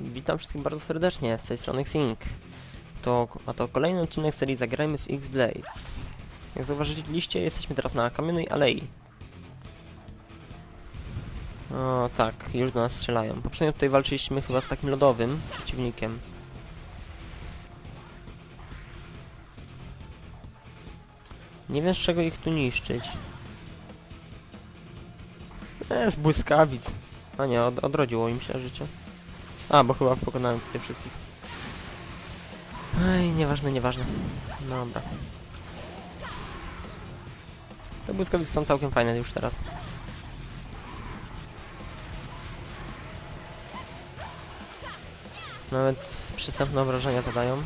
Witam wszystkich bardzo serdecznie, z tej strony Xing. To, a to kolejny odcinek serii Zagrajmy z X-Blades. Jak zauważyliście, jesteśmy teraz na Kamiennej Alei. O tak, już do nas strzelają. Poprzednio tutaj walczyliśmy chyba z takim lodowym przeciwnikiem. Nie wiem z czego ich tu niszczyć. E, z błyskawic. A nie, od, odrodziło im się życie. A, bo chyba pokonałem tutaj wszystkich. Ej, nieważne, nieważne. Dobra. Te błyskawice są całkiem fajne już teraz. Nawet przystępne obrażenia zadają.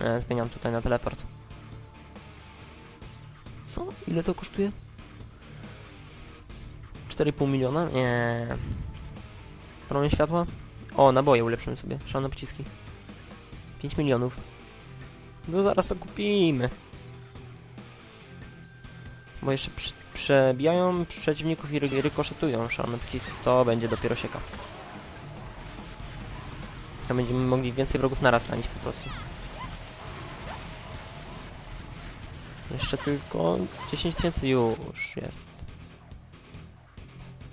E, zmieniam tutaj na teleport. Co? Ile to kosztuje? 4,5 miliona? Nie. Promień światła? O, naboje ulepszymy sobie. Szalone pociski. 5 milionów. No zaraz to kupimy. Bo jeszcze przy, przebijają przeciwników i ry rykoszetują szalone pociski. To będzie dopiero sieka. To będziemy mogli więcej wrogów naraz ranić po prostu. Jeszcze tylko 10 tysięcy już jest.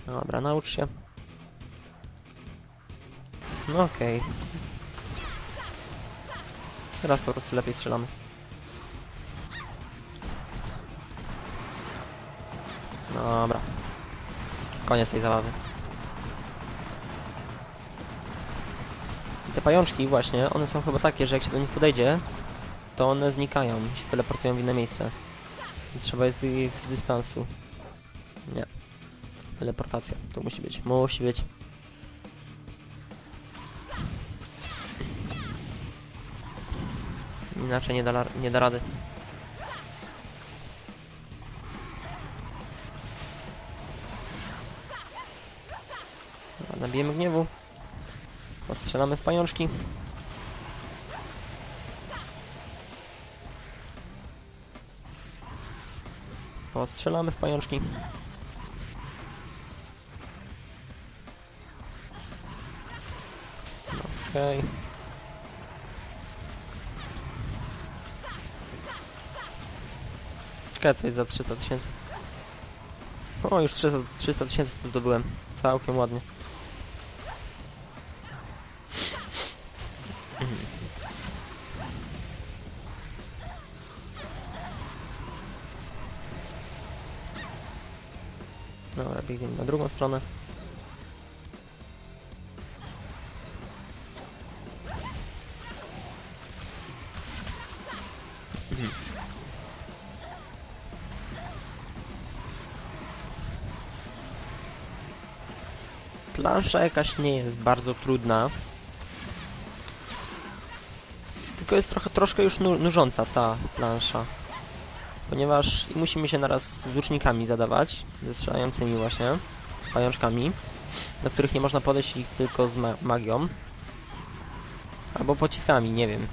Dobra, naucz się. No okej. Teraz po prostu lepiej strzelamy. Dobra. Koniec tej zabawy. I te pajączki właśnie, one są chyba takie, że jak się do nich podejdzie, to one znikają się teleportują w inne miejsce. I trzeba jest ich z dystansu. Teleportacja. To musi być. Musi być. Inaczej nie da, nie da rady. Nabijemy gniewu. Postrzelamy w pajączki. Postrzelamy w pajączki. Okej. Czekaj, coś za 300 tysięcy. O, już 300 300 tysięcy tu zdobyłem. Całkiem ładnie. Dobra, biegniemy na drugą stronę. Plansza jakaś nie jest bardzo trudna. Tylko jest trochę, troszkę już nu nużąca ta plansza. Ponieważ i musimy się naraz z łucznikami zadawać, ze strzelającymi właśnie, pajączkami, do których nie można podejść ich tylko z ma magią. Albo pociskami, nie wiem.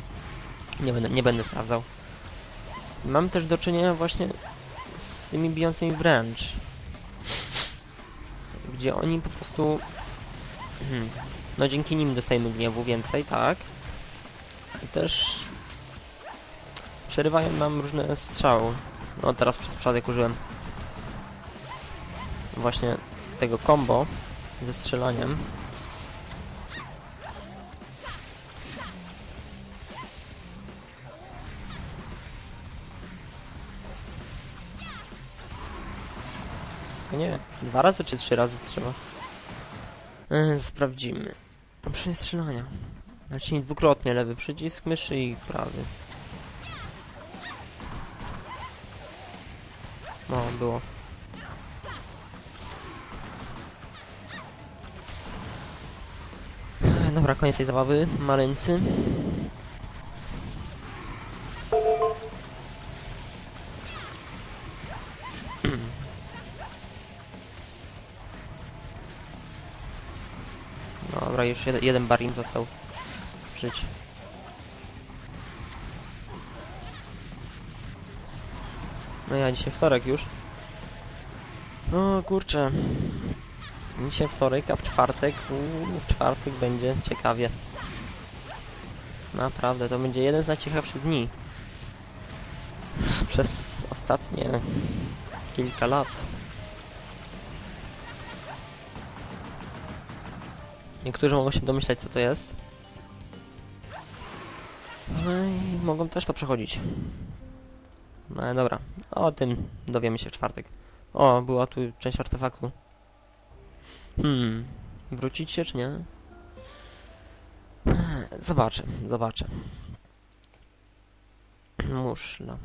Nie będę, nie będę sprawdzał. Mamy też do czynienia właśnie z tymi bijącymi wręcz. Gdzie oni po prostu... Hmm, no dzięki nim dostajemy gniewu więcej, tak? Ale też przerywają nam różne strzały. No teraz przez przypadek użyłem właśnie tego combo ze strzelaniem. Nie, dwa razy czy trzy razy trzeba. Yy, sprawdzimy. Oprzenie strzelania. Naciśnij dwukrotnie lewy przycisk myszy i prawy. No, było. Ech, Dobra, koniec tej zabawy. Maleńcy. Już jeden, jeden bar im został żyć. No ja dzisiaj wtorek już. O kurczę. Dzisiaj wtorek, a w czwartek, uuu, w czwartek będzie ciekawie. Naprawdę, to będzie jeden z najciekawszych dni. Przez ostatnie kilka lat. Niektórzy mogą się domyślać, co to jest. No i mogą też to przechodzić. No dobra, o tym dowiemy się w czwartek. O, była tu część artefaktu. Hmm, wrócić się czy nie? Zobaczę, zobaczę. Muszla.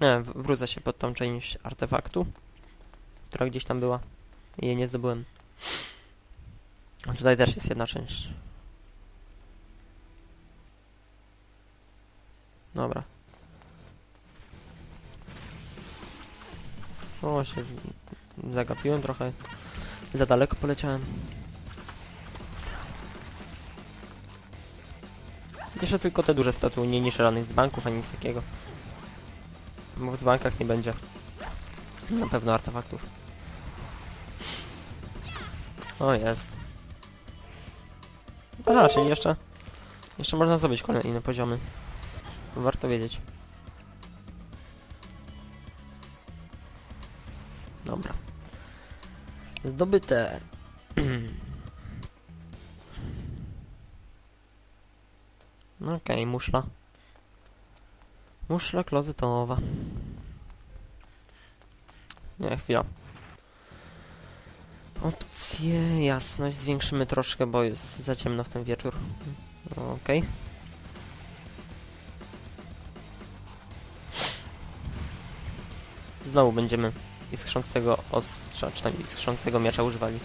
Nie, wrócę się pod tą część artefaktu, która gdzieś tam była i jej nie zdobyłem. A tutaj też jest jedna część. Dobra. O, się zagapiłem trochę. Za daleko poleciałem. Jeszcze tylko te duże statuły, nie niż żadnych dzbanków, ani nic takiego. Bo w dzbankach nie będzie. Na pewno artefaktów. O, jest. Aha, czyli jeszcze... Jeszcze można zrobić kolejne poziomy. Warto wiedzieć. Dobra. Zdobyte. Okej, muszla. Muszla klozetowa. Nie, chwila. Opcje, jasność zwiększymy troszkę, bo jest za ciemno w ten wieczór. Okej. Znowu będziemy iskrzącego ostrza, czy tam iskrzącego miecza używali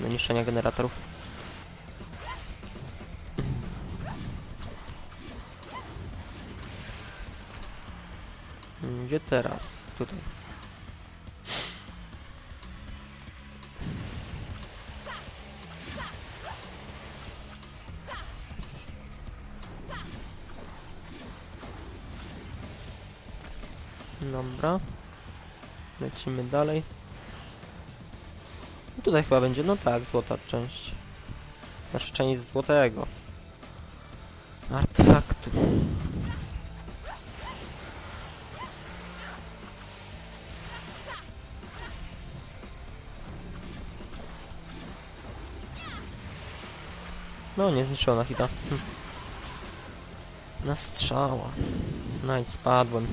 do niszczenia generatorów. Gdzie teraz? Tutaj. Dobra. Lecimy dalej. No Tutaj chyba będzie, no tak, złota część. Znaczy część złotego. Artefaktu. No, nie zniszczona hita. Hm. Na strzała. No i spadłem.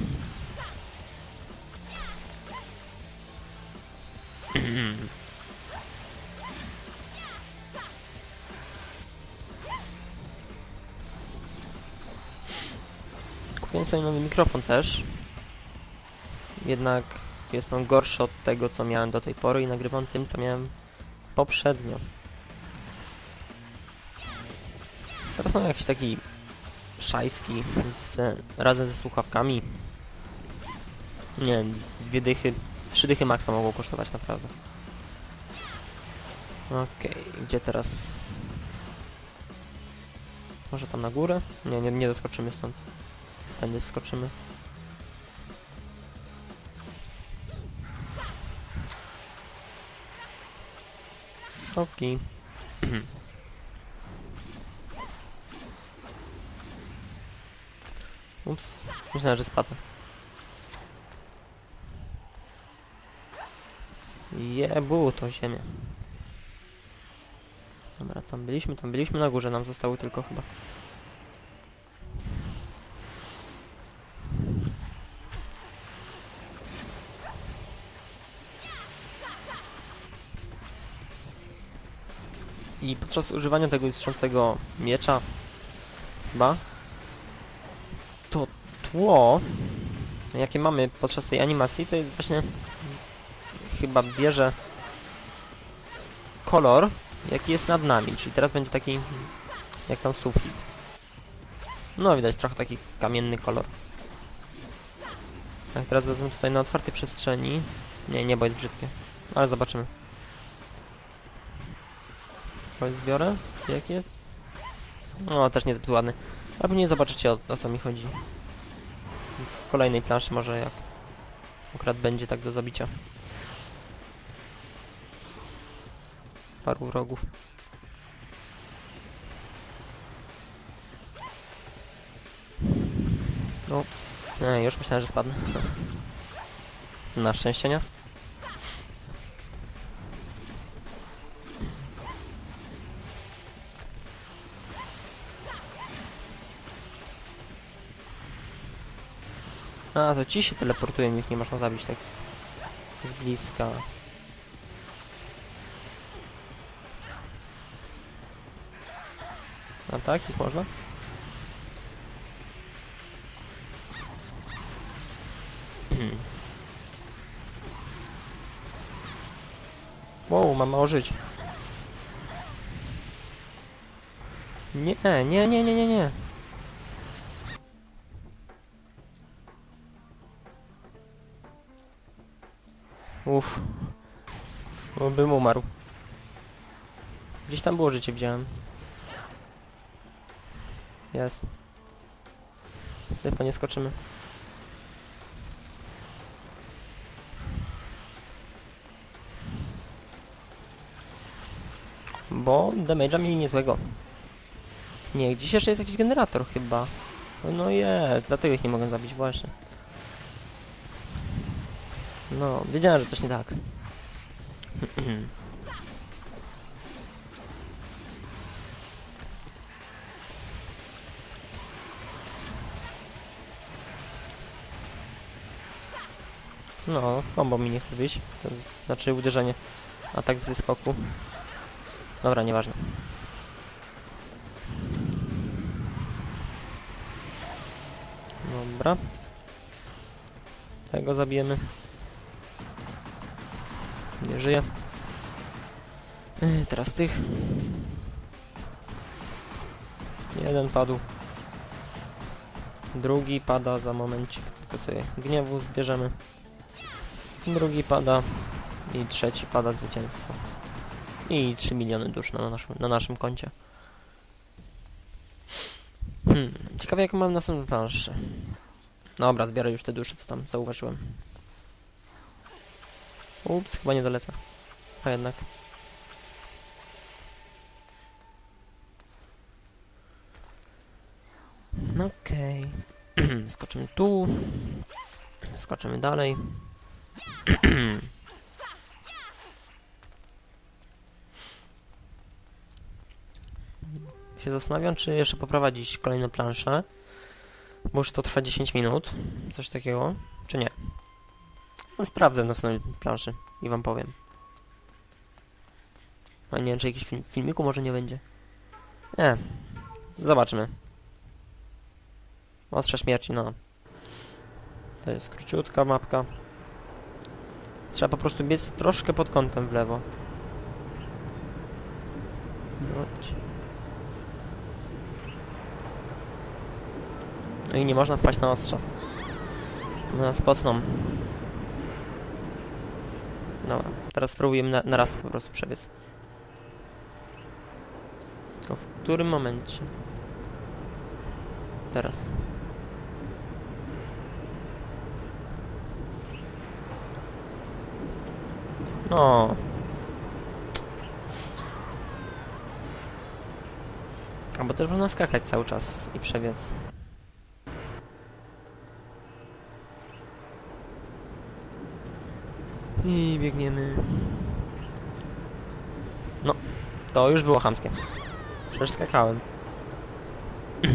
Kupiłem sobie nowy mikrofon też. Jednak jest on gorszy od tego, co miałem do tej pory i nagrywam tym, co miałem poprzednio. Teraz mam jakiś taki szajski z, razem ze słuchawkami. Nie dwie dychy, trzy dychy maksa mogą kosztować naprawdę. Okej, gdzie teraz? Może tam na górę? Nie, nie, nie doskoczymy stąd. Tędy wskoczymy. Okej. Ups, myślałem, że spadnę. Jebu, to ziemię. Dobra, tam byliśmy, tam byliśmy na górze, nam zostało tylko chyba. I podczas używania tego niszczącego miecza, chyba, to tło, jakie mamy podczas tej animacji, to jest właśnie chyba bierze kolor, jaki jest nad nami, czyli teraz będzie taki jak tam sufit. No widać trochę taki kamienny kolor. Jak teraz wezmę tutaj na otwartej przestrzeni. Nie, niebo jest brzydkie. Ale zobaczymy. To zbiorę? Jak jest? No, też nie ładny. Ale później zobaczycie o, o co mi chodzi. W kolejnej planszy może jak akurat będzie tak do zabicia. paru wrogów. Ups. Nie, już myślałem, że spadnę. Na szczęście nie. A, to ci się teleportują, ich nie można zabić tak z bliska. A tak, ich można? wow, mam mało żyć. Nie, nie, nie, nie, nie, nie. Uff. Bo bym umarł. Gdzieś tam było życie, widziałem. Jest. Po nie skoczymy. Bo damage'a mieli niezłego. Nie, gdzieś jeszcze jest jakiś generator chyba. No jest, dlatego ich nie mogę zabić właśnie. No, wiedziałem, że coś nie tak. No, combo mi nie chce wyjść. To znaczy uderzenie. Atak z wyskoku. Dobra, nieważne. Dobra. Tego zabijemy. Nie żyje. Yy, teraz tych. Jeden padł. Drugi pada za momencik. Tylko sobie gniewu zbierzemy. Drugi pada. I trzeci pada zwycięstwo. I 3 miliony dusz na naszym, na naszym koncie. Hmm, ciekawe jaką mam następną planszę. Dobra, zbiorę już te dusze, co tam zauważyłem. Ups, chyba nie dolecę. A jednak. Okej. Skoczymy tu. Skoczymy dalej. się zastanawiam, czy jeszcze poprowadzić kolejną planszę. Bo już to trwa 10 minut. Coś takiego. Czy nie? No, sprawdzę na następnej planszy i wam powiem. A nie wiem, czy jakiś film, filmiku może nie będzie. Nie. Zobaczymy. Ostrza śmierci, no. To jest króciutka mapka. Trzeba po prostu biec troszkę pod kątem w lewo. No. No i nie można wpaść na ostrza. Nas potną. Dobra, teraz spróbujemy na, na raz po prostu przebiec. Tylko w którym momencie? Teraz. No. Albo też można skakać cały czas i przebiec. I biegniemy. No, to już było chamskie. Przecież skakałem.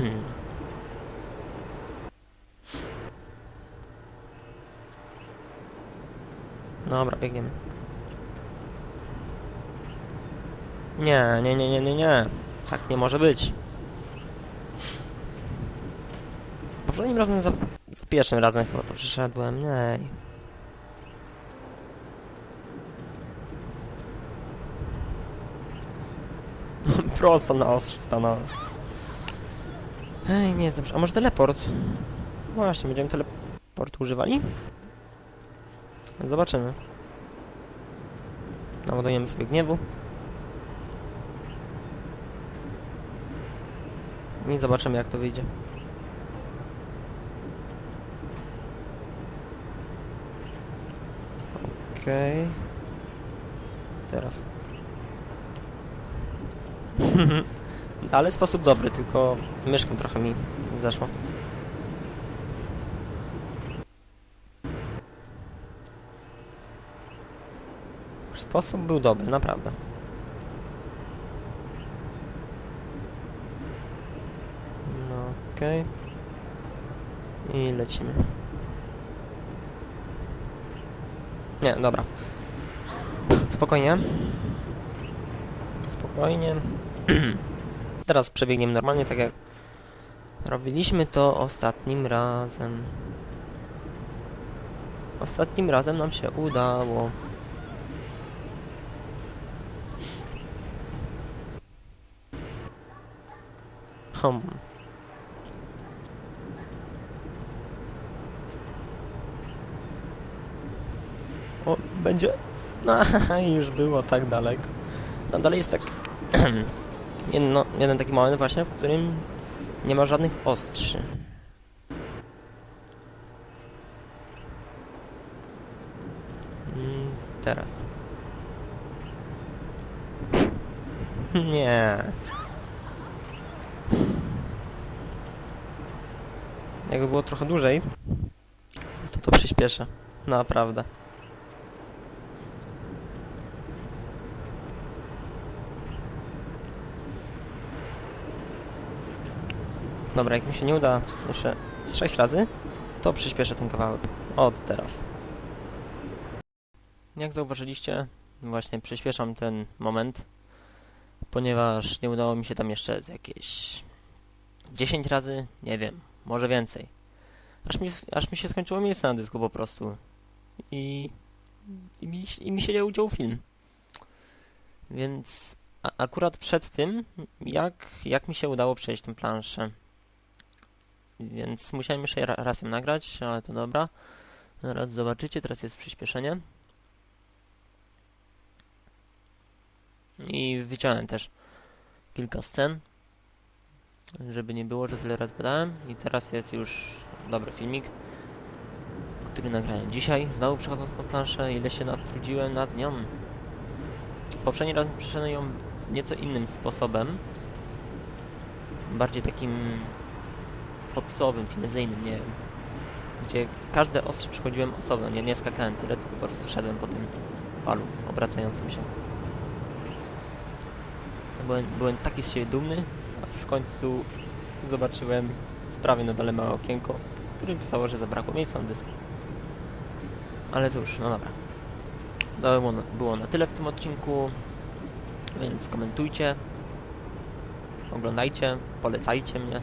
Dobra, biegniemy. Nie, nie, nie, nie, nie, nie. Tak nie może być. Poprzednim razem za, za pierwszym razem chyba to przyszedłem. Nie. Prosto na ostrzu stanąłem. Ej, nie jest dobrze. A może teleport? Właśnie, będziemy teleport używali? Zobaczymy. Naładujemy sobie gniewu. I zobaczymy jak to wyjdzie. Okej. Okay. Teraz. Ale sposób dobry, tylko myszką trochę mi zeszło. Sposób był dobry, naprawdę. No okej. I lecimy. Nie, dobra. Spokojnie. Spokojnie. Teraz przebiegniemy normalnie, tak jak robiliśmy to ostatnim razem. Ostatnim razem nam się udało. Hmm. O, będzie. No, już było tak daleko. No dalej jest tak. Jedno, jeden taki moment właśnie, w którym nie ma żadnych ostrzy. Mm, teraz. Nie. Jakby było trochę dłużej, to to przyspieszę. Naprawdę. Dobra, jak mi się nie uda jeszcze z 6 razy, to przyspieszę ten kawałek. Od teraz. Jak zauważyliście, właśnie przyspieszam ten moment, ponieważ nie udało mi się tam jeszcze z jakieś 10 razy, nie wiem, może więcej. Aż mi, aż mi się skończyło miejsce na dysku po prostu. I, i, mi, I mi się nie udział film. Więc a, akurat przed tym, jak, jak mi się udało przejść tę planszę. Więc musiałem jeszcze ra raz ją nagrać, ale to dobra. Zaraz zobaczycie, teraz jest przyspieszenie. I wyciąłem też kilka scen, żeby nie było, że tyle raz badałem. I teraz jest już dobry filmik, który nagrałem dzisiaj. Znowu przechodząc tą planszę, ile się natrudziłem nad nią. Poprzedni raz przeszedłem ją nieco innym sposobem. Bardziej takim popisowym, finezyjnym, nie wiem. Gdzie każde ostrze przychodziłem osobno, nie, nie skakałem tyle, tylko po prostu szedłem po tym palu obracającym się. Byłem, byłem taki z siebie dumny, aż w końcu zobaczyłem z prawej na dole małe okienko, w którym pisało, że zabrakło miejsca na dysku. Ale cóż, no dobra. To było na, było na tyle w tym odcinku, więc komentujcie, oglądajcie, polecajcie mnie.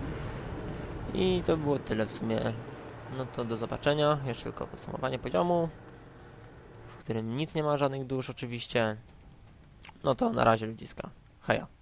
I to było tyle w sumie. No to do zobaczenia. Jeszcze tylko podsumowanie poziomu, w którym nic nie ma żadnych dusz oczywiście. No to na razie ludziska. Heja.